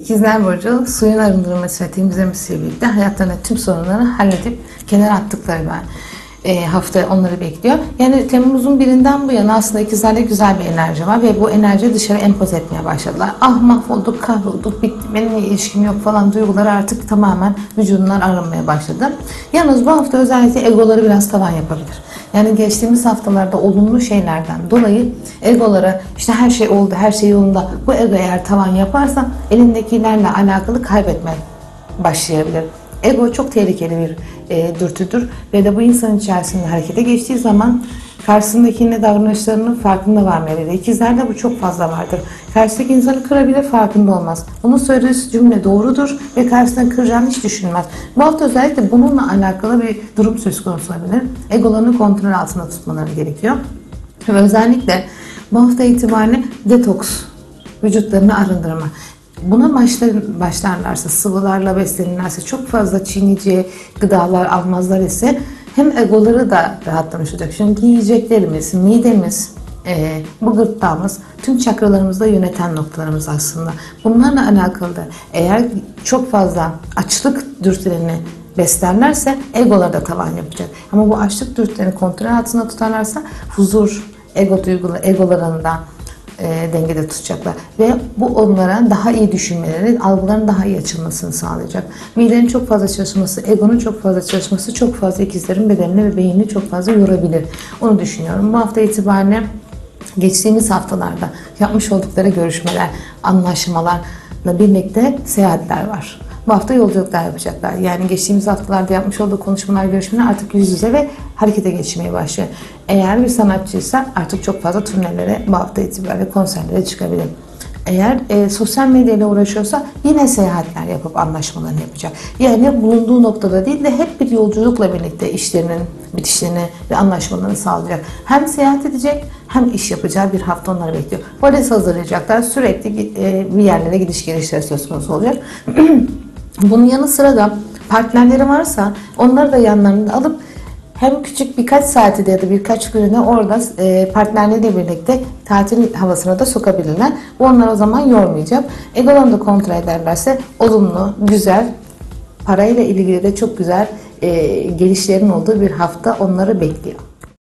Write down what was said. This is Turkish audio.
İkizler Burcu suyun arındırılması ve temizlemesiyle birlikte hayatlarında tüm sorunları halledip kenara attıkları ben e, hafta onları bekliyor. Yani Temmuz'un birinden bu yana aslında ikizlerde güzel bir enerji var ve bu enerjiyi dışarı empoze etmeye başladılar. Ah mahvolduk, kahrolduk, bitti, benimle ilişkim yok falan duyguları artık tamamen vücudundan arınmaya başladı. Yalnız bu hafta özellikle egoları biraz tavan yapabilir. Yani geçtiğimiz haftalarda olumlu şeylerden dolayı egolara işte her şey oldu, her şey yolunda. Bu ego eğer tavan yaparsa elindekilerle alakalı kaybetmeye başlayabilir. Ego çok tehlikeli bir e, dürtüdür ve de bu insan içerisinde harekete geçtiği zaman karşısındakine davranışlarının farkında varmayabilir. İkizlerde bu çok fazla vardır. Karşıdaki insanı kırabilir farkında olmaz. Onun söylediği cümle doğrudur ve karşısına kıracağını hiç düşünmez. Bu hafta özellikle bununla alakalı bir durum söz konusu olabilir. Egolarını kontrol altında tutmaları gerekiyor. Ve özellikle bu hafta itibariyle detoks, vücutlarını arındırma. Buna başlar, başlarlarsa, sıvılarla beslenirlerse, çok fazla çiğneyeceği gıdalar almazlar ise hem egoları da rahatlamış olacak. Çünkü yiyeceklerimiz, midemiz, e, bu gırtlağımız tüm çakralarımızda yöneten noktalarımız aslında. Bunlarla alakalı da eğer çok fazla açlık dürtülerini beslerlerse egolar da tavan yapacak. Ama bu açlık dürtülerini kontrol altında tutarlarsa huzur, ego duyguları, egolarında e, dengede tutacaklar. Ve bu onlara daha iyi düşünmeleri, algıların daha iyi açılmasını sağlayacak. Midenin çok fazla çalışması, egonun çok fazla çalışması çok fazla ikizlerin bedenini ve beynini çok fazla yorabilir. Onu düşünüyorum. Bu hafta itibariyle geçtiğimiz haftalarda yapmış oldukları görüşmeler, anlaşmalarla birlikte seyahatler var. Bu hafta yolculuklar yapacaklar. Yani geçtiğimiz haftalarda yapmış olduğu konuşmalar, görüşmeler artık yüz yüze ve harekete geçmeye başlıyor. Eğer bir sanatçıysa artık çok fazla turnelere bu hafta itibariyle konserlere çıkabilir. Eğer e, sosyal medyayla uğraşıyorsa yine seyahatler yapıp anlaşmalarını yapacak. Yani bulunduğu noktada değil de hep bir yolculukla birlikte işlerinin bitişlerini ve anlaşmalarını sağlayacak. Hem seyahat edecek hem iş yapacağı bir hafta onları bekliyor. Valiz hazırlayacaklar. Sürekli e, bir yerlere gidiş gelişler söz konusu olacak. Bunun yanı sıra da partnerleri varsa onları da yanlarında alıp hem küçük birkaç saati de ya da birkaç gününe orada e, partnerleriyle birlikte tatil havasına da sokabilirler. Bu onları o zaman yormayacak. Egolarını da kontrol ederlerse olumlu, güzel, parayla ilgili de çok güzel e, gelişlerin olduğu bir hafta onları bekliyor.